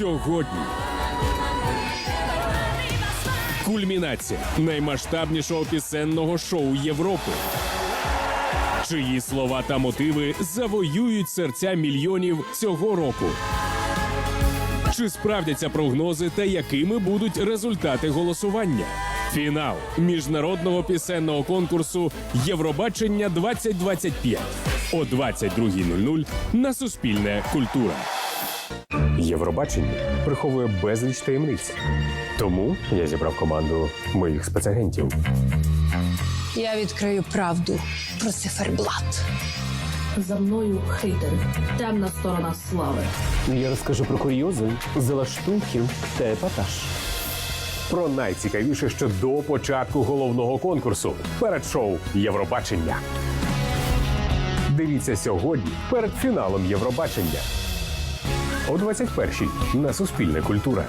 сьогодні. Кульмінація наймасштабнішого пісенного шоу Європи. Чиї слова та мотиви завоюють серця мільйонів цього року? Чи справдяться прогнози та якими будуть результати голосування? Фінал міжнародного пісенного конкурсу Євробачення 2025 о 22.00 на Суспільне культура. Євробачення приховує безліч таємниць. Тому я зібрав команду моїх спецагентів. Я відкрию правду про циферблат. За мною хейтери. Темна сторона слави. Я розкажу про курйози, залаштунки та епатаж. Про найцікавіше ще до початку головного конкурсу перед шоу Євробачення. Дивіться сьогодні перед фіналом Євробачення о 21-й на Суспільне культура.